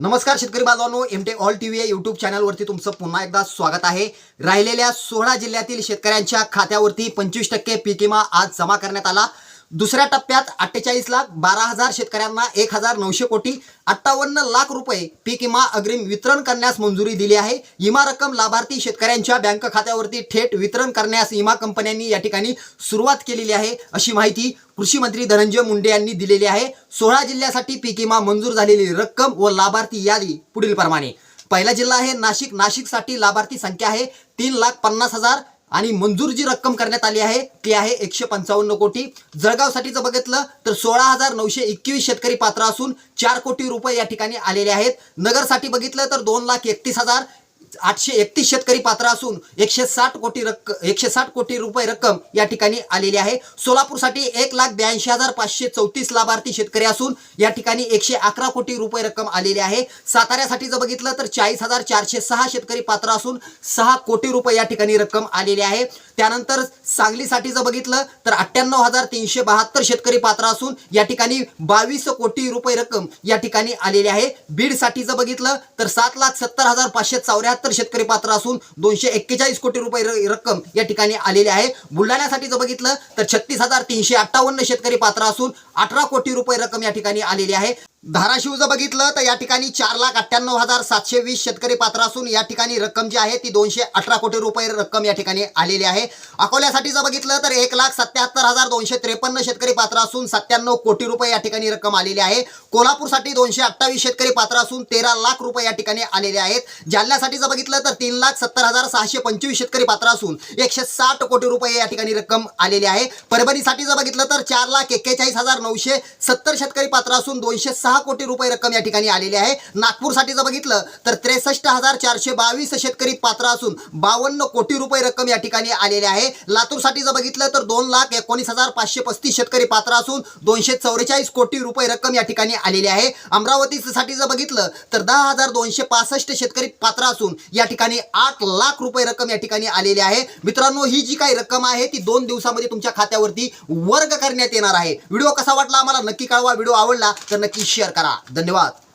नमस्कार शेतकरी बांधवांनो एमटे ऑल टी व्ही युट्यूब चॅनलवरती तुमचं पुन्हा एकदा स्वागत आहे. राहिलेल्या सोळा जिल्ह्यातील शेतकऱ्यांच्या खात्यावरती पंचवीस टक्के पीक विमा आज जमा करण्यात आला. दुसऱ्या टप्प्यात अठ्ठेचाळीस लाख बारा हजार शेतकऱ्यांना एक हजार नऊशे कोटी अठ्ठावन्न लाख रुपये पीक विमा अग्रिम वितरण करण्यास मंजुरी दिली आहे. विमा रक्कम लाभार्थी शेतकऱ्यांच्या बँक खात्यावरती थेट वितरण करण्यास विमा कंपन्यांनी या ठिकाणी सुरुवात केलेली आहे अशी माहिती कृषी मंत्री धनंजय मुंडे यांनी दिलेली आहे. सोळा जिल्ह्यासाठी पीक विमा मंजूर झालेली रक्कम व लाभार्थी यादी पुढील प्रमाणे पहिला जिल्हा आहे नाशिक. नाशिकसाठी लाभार्थी संख्या आहे तीन लाख पन्नास हजार आणि मंजूर जी रक्कम करण्यात आली आहे ती आहे एकशे पंचावन्न कोटी. जळगावसाठी जर बघितलं तर सोळा हजार नऊशे एकवीस शेतकरी पात्र असून चार कोटी रुपये या ठिकाणी आलेले आहेत. नगरसाठी बघितलं तर दोन लाख एकतीस हजार आठशे एकतीस शेतकरी पात्र असून एकशे साठ कोटी रक्क एकशे साठ कोटी रुपये रक्कम या ठिकाणी आलेली आहे. सोलापूरसाठी एक लाख ब्याऐंशी हजार पाचशे चौतीस लाभार्थी शेतकरी असून या ठिकाणी एकशे अकरा कोटी रुपये रक्कम आलेली आहे. साताऱ्यासाठी जर बघितलं तर चाळीस हजार चारशे सहा शेतकरी पात्र असून सहा कोटी रुपये या ठिकाणी रक्कम आलेली आहे. त्यानंतर सांगलीसाठी जर बघितलं तर अठ्ठ्याण्णव हजार तीनशे बहात्तर शेतकरी पात्र असून या ठिकाणी बावीस कोटी रुपये रक्कम या ठिकाणी आलेली आहे. बीडसाठी जर बघितलं तर सात लाख सत्तर हजार पाचशे चौऱ्याहत्तर शेतकरी पात्र असून दोनशे एक्केचाळीस कोटी रुपये रक्कम या ठिकाणी आलेली आहे. बुलढाण्यासाठी जर बघितलं तर छत्तीस हजार तीनशे अठ्ठावन्न शेतकरी पात्र असून अठरा कोटी रुपये रक्कम या ठिकाणी आलेली आहे. धाराशिव जर बघितलं तर या ठिकाणी चार लाख अठ्ठ्याण्णव हजार सातशे वीस शेतकरी पात्र असून या ठिकाणी रक्कम जी आहे ती दोनशे अठरा कोटी रुपये रक्कम या ठिकाणी आलेली आहे. अकोल्यासाठी जर बघितलं तर एक लाख सत्याहत्तर हजार दोनशे त्रेपन्न शेतकरी पात्र असून सत्त्याण्णव कोटी रुपये या ठिकाणी रक्कम आलेली आहे. कोल्हापूरसाठी दोनशे अठ्ठावीस शेतकरी पात्र असून तेरा लाख रुपये या ठिकाणी आलेले आहेत. जालन्यासाठी जर बघितलं तर तीन लाख सत्तर हजार सहाशे पंचवीस शेतकरी पात्र असून एकशे साठ कोटी रुपये या ठिकाणी रक्कम आलेली आहे. परभणीसाठी जर बघितलं तर चार लाख एक्केचाळीस हजार नऊशे सत्तर शेतकरी पात्र असून दोनशे सहा कोटी रुपये रक्कम या ठिकाणी आलेली आहे. नागपूरसाठी जर बघितलं तर त्रेसष्ट हजार चारशे बावीस शेतकरी पात्र असून बावन्न कोटी रुपये रक्कम या ठिकाणी आलेली आहे. लातूरसाठी जर बघितलं तर दोन लाख एकोणीस हजार पाचशे पस्तीस शेतकरी पात्र असून दोनशे चौवेचाळीस कोटी रुपये रक्कम या ठिकाणी आलेली आहे. अमरावतीसाठी जर बघितलं तर दहा हजार दोनशे पासष्ट शेतकरी पात्र असून या ठिकाणी आठ लाख रुपये रक्कम या ठिकाणी आलेली आहे. मित्रांनो ही जी काही रक्कम आहे ती दोन दिवसामध्ये तुमच्या खात्यावरती वर्ग करण्यात येणार आहे. व्हिडिओ कसा वाटला आम्हाला नक्की कळवा. व्हिडिओ आवडला तर नक्की शेअर करा. धन्यवाद.